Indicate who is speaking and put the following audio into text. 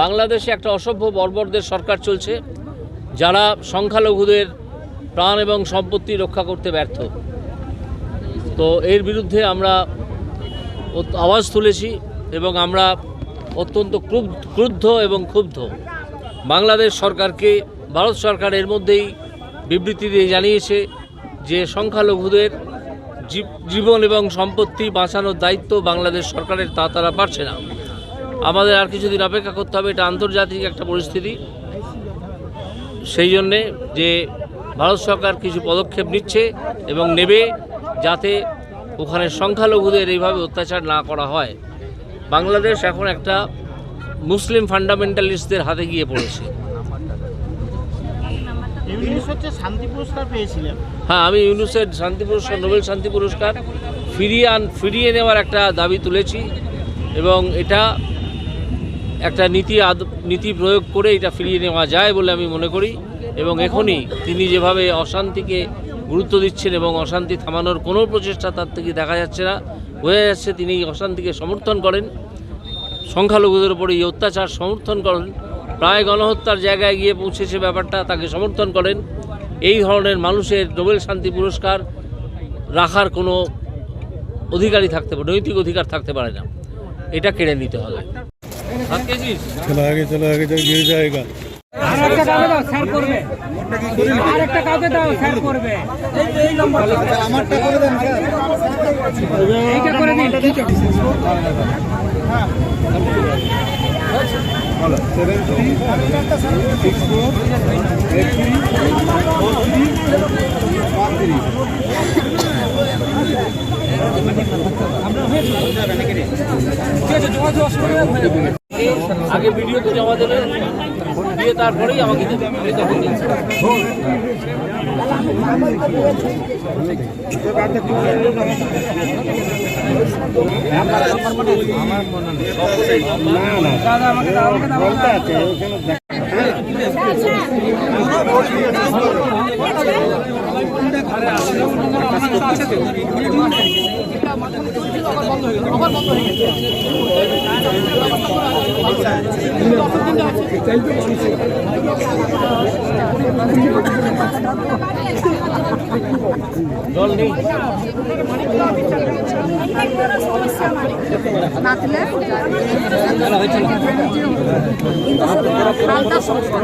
Speaker 1: বাংলাদেশে একটা অসভ্য বর্বরদের সরকার চলছে, যারা সংখ্যালঘুদের প্রাণ এবং সম্পত্তি রক্ষা করতে ব্যর্থ। তো এর বিরুদ্ধে আমরা আওয়াজ তুলেছি এবং আমরা অত্যন্ত ক্রুদ্ধ এবং ক্ষুব্ধ। বাংলাদেশ সরকারকে, ভারত সরকার এর মধ্যেই বিবৃতি দিয়ে জানিয়েছে যে সংখ্যালঘুদের জীব- জীবন এবং সম্পত্তি বাঁচানোর দায়িত্ব বাংলাদেশ সরকারের তা তারা পারছে না। আমাদের আর কিছুদিন অপেক্ষা করতে হবে এটা আন্তর্জাতিক একটা পরিস্থিতি। সেই জন্যে যে ভারত সরকার কিছু পদক্ষেপ নিচ্ছে এবং নেবে যাতে ওখানে সংখ্যালঘুদের এইভাবে অত্যাচার না করা হয়। বাংলাদেশ এখন একটা মুসলিম ফান্ডামেন্টালিস্টদের হাতে গিয়ে পড়েছে। হ্যাঁ আমি ইউনুসের শান্তি পুরস্কার নোবেল শান্তি পুরস্কার ফিরিয়ে আন ফিরিয়ে নেওয়ার একটা দাবি তুলেছি এবং এটা একটা নীতি নীতি প্রয়োগ করে এটা ফিরিয়ে নেওয়া যায় বলে আমি মনে করি এবং এখনই তিনি যেভাবে অশান্তিকে গুরুত্ব দিচ্ছেন এবং অশান্তি থামানোর কোনো প্রচেষ্টা তার থেকে দেখা যাচ্ছে না, বোঝা যাচ্ছে তিনি অশান্তিকে সমর্থন করেন, সংখ্যালঘুদের উপরে এই অত্যাচার সমর্থন করেন, প্রায় গণহত্যার জায়গায় গিয়ে পৌঁছেছে ব্যাপারটা, তাকে সমর্থন করেন, এই ধরনের মানুষের নোবেল শান্তি পুরস্কার রাখার কোনো অধিকারই থাকতে পারে, নৈতিক অধিকার থাকতে পারে না, এটা কেড়ে নিতে হবে।
Speaker 2: चलो आगे चलो आगे चलो गिर जाएगा
Speaker 3: আরেকটা কাউকে দাও স্যার করবে আরেকটা কাউকে দাও স্যার করবে এইটা করে দিন
Speaker 1: আগে ভিডিওতে জমা দেবে দিয়ে তারপরেই আমাকে আমি তখন দিচ্ছি। জল নেই
Speaker 4: নাচলে কিন্তু সমস্যা